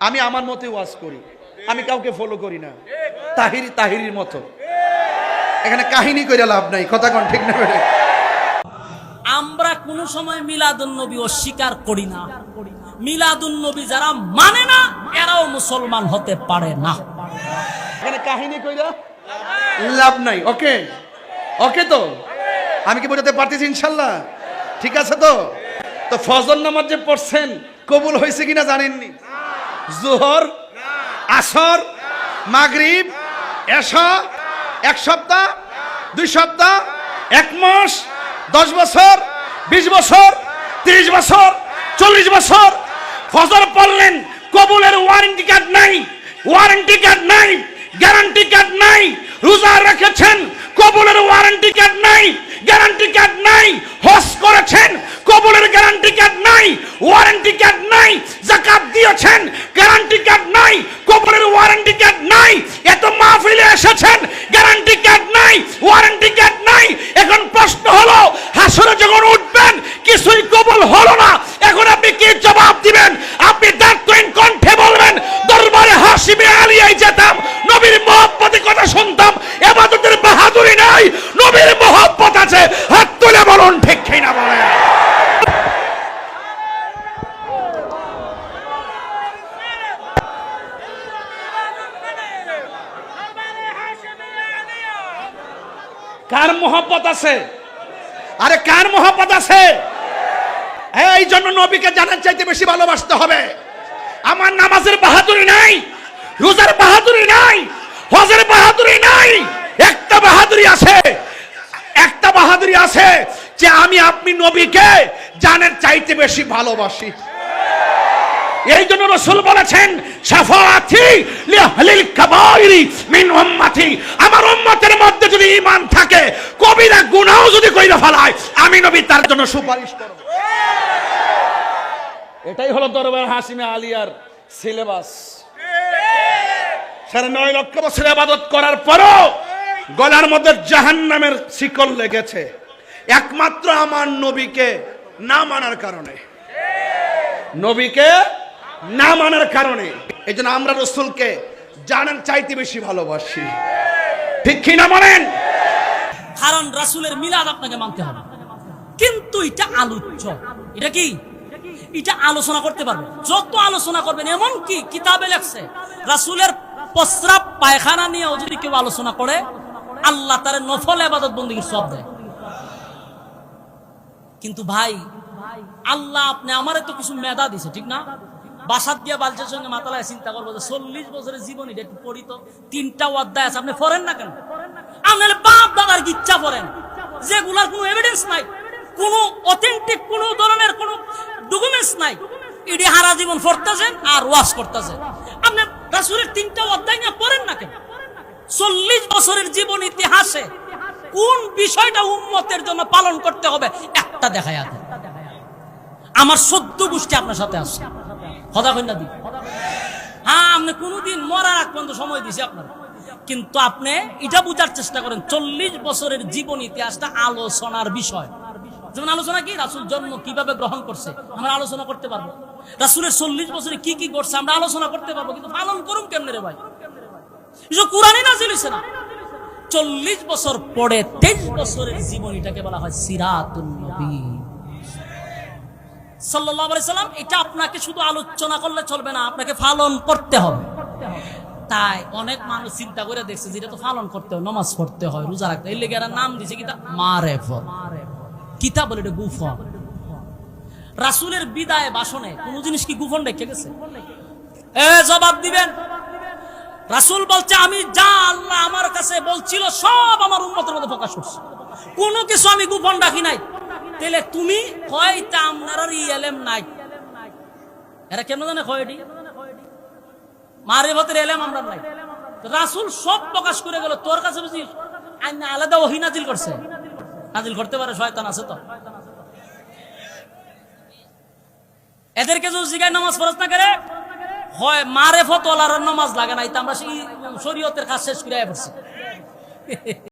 আমি আমার মতে ওয়াজ করি। আমি কাউকে ফলো করি না। তাহিরি তাহিরির মতো। এখানে কাহিনী করে লাভ নাই কথা কোন ঠিক না আমরা কোন সময় মিলাদুন নবী অস্বীকার করি না। মিলাদুন নবী যারা মানে না এরাও মুসলমান হতে পারে না। এখানে কাহিনী কইরা লাভ নাই ওকে? ওকে তো? আমি কি বোঝাতে পারতেছি ইনশাল্লাহ? ঠিক আছে তো? তো ফজর নামাজ যে পড়ছেন কবুল হয়েছে কিনা জানেননি? জোহর, আসর, মাগরিব, এশা, এক সপ্তাহ, দুই সপ্তাহ, এক মাস, দশ বছর, বিশ বছর, তিরিশ বছর, চল্লিশ বছর। ফজর পড়লেন, কবুলের ওয়ারেন্টি কার্ড নাই ওয়ারেন্টি কার্ড নাই গ্যারান্টি কার্ড নাই, রোজা রেখেছেন, কবুলের ওয়ারেন্টি কার্ড নাই গ্যারান্টি কার্ড নাই হস করেছেন কবুলের গ্যারান্টি কার্ড নাই ওয়ারেন্টি কার্ড নাই জাকাত দিয়েছেন গ্যারান্টি কার্ড নাই কবুলের ওয়ারেন্টি কার্ড নাই এত মাহফিলে এসেছেন গ্যারান্টি কার্ড নাই ওয়ারেন্টি কার্ড নাই। এখন প্রশ্ন হলো হাসরে যখন উঠবেন, কিছুই কবল হলো না। এখন আপনি কি জবাব দিবেন আপনি দাঁতহীন কণ্ঠে বলবেন দরবারে হাসিবে আলিয়াই যেতাম নবীর মহব্বতে কথা শুনতাম এবাদতের বাহাদুরি নাই নবীর মহব্বত আছে হাত তুলে বলুন ঠিক কি না বলেন কার মোহব্বত আছে? আরে কার মোহব্বত আছে? এই জন্য নবীকে জানার চাইতে বেশি ভালোবাসতে হবে। আমার নামাজের বাহাদুরি নাই, রোজার বাহাদুরি নাই, হজের বাহাদুরি নাই, একটা বাহাদুরি আছে, একটা বাহাদুরি আছে যে আমি আপনি নবীকে জানের চাইতে বেশি ভালোবাসি। এই জন্য রসুল বলেছেন কাবাইরি মিন উম্মতি। আমার উম্মতের মধ্যে যদি ঈমান থাকে কবিরা গুনাহ যদি কইরা ফেলায় আমি নবী তার জন্য সুপারিশ করব। এটাই হলো দরবার হাসিমে আলিয়ার সিলেবাস। সাড়ে নয় লক্ষ বছর আবাদত করার পরও গলার মধ্যে জাহান্নামের শিকল লেগেছে। একমাত্র আমার নবীকে না মানার কারণে। নবীকে না মানার কারণে। এই জন্য আমরা রসুলকে জানার চাইতে বেশি ভালোবাসি। ঠিক কি না বলেন কারণ রাসূলের মিলাদ আপনাকে মানতে হবে। কিন্তু এটা আলোচ্য। এটা কি? এটা আলোচনা করতে পারবে। যত আলোচনা করবেন এমন কি কিতাবে লেখছে রাসূলের প্রস্রাব পায়খানা নিয়েও যদি কেউ আলোচনা করে আল্লাহ তার নফল আবাদত বন্দীর সব দেয়। কিন্তু ভাই আল্লাহ আপনি আমারে তো কিছু মেধা দিছে ঠিক না? বাসাত দিয়া বালচের সঙ্গে মাতালায় চিন্তা করব যে চল্লিশ বছরের জীবন এটা একটু পড়ি তো। তিনটা অধ্যায় আছে, আপনি পড়েন না কেন? আপনার বাপ দাদার ইচ্ছা পড়েন। যেগুলার কোনো এভিডেন্স নাই, কোনো অথেন্টিক কোনো ধরনের কোনো ডকুমেন্টস নাই। এটি হারা জীবন পড়তেছেন আর ওয়াশ করতেছেন। আপনি রাসুলের তিনটা অধ্যায় না পড়েন না কেন? চল্লিশ বছরের জীবন ইতিহাসে কোন বিষয়টা উন্মতের জন্য পালন করতে হবে? একটা দেখায় আছে আমার সদ্য গোষ্ঠী আপনার সাথে আসছে কথা কন্যা দি হ্যাঁ আপনি কোনোদিন মরার আগ পর্যন্ত সময় দিছি আপনার। কিন্তু আপনি এটা বুঝার চেষ্টা করেন, চল্লিশ বছরের জীবন ইতিহাসটা আলোচনার বিষয়। যেমন আলোচনা কি? রাসুল জন্ম কীভাবে গ্রহণ করছে? আমরা আলোচনা করতে পারব। রাসুলের চল্লিশ বছরে কি কি করছে আমরা আলোচনা করতে পারব, কিন্তু পালন করুন কেমনে রে ভাই? কোরআনই না ছিল না। চল্লিশ বছর পরে তেইশ বছরের জীবন এটাকে বলা হয় সিরাতুন নবী। সাল্লাম, এটা আপনাকে শুধু আলোচনা করলে চলবে না, আপনাকে পালন করতে হবে। তাই অনেক মানুষ চিন্তা করে দেখছে যেটা তো পালন করতে হয়, নমাজ পড়তে হয়, রোজা রাখতে এর লেগে নাম দিছে কিতা মারেফত। কিতাব বলে এটা গুফন রাসূলের বিদায় ভাষণে কোন জিনিস কি গুফন রেখে গেছে? এ জবাব দিবেন। রাসূল বলছে, আমি যা আল্লাহ আমার কাছে বলছিল, সব আমার উম্মতের মধ্যে প্রকাশ করছে। কোনো কিছু আমি গোপন রাখি নাই। তাহলে তুমি হয়তো আপনার আর এলেম নাই। এরা কেন জানে হয়টি মারিফতের এলেম আমরা নাই। তো রাসূল সব প্রকাশ করে গেল, তোর কাছে বুঝি আলাদা ওহি নাজিল করছে? নাজিল করতে পারে, শয়তান আছে তো। এদেরকে যদি জিগায় নামাজ ফরজ না করে, হয় মারে ফতলার নামাজ লাগে না এটা আমরা সেই শরীয়তের কাজ শেষ করে পড়ছি।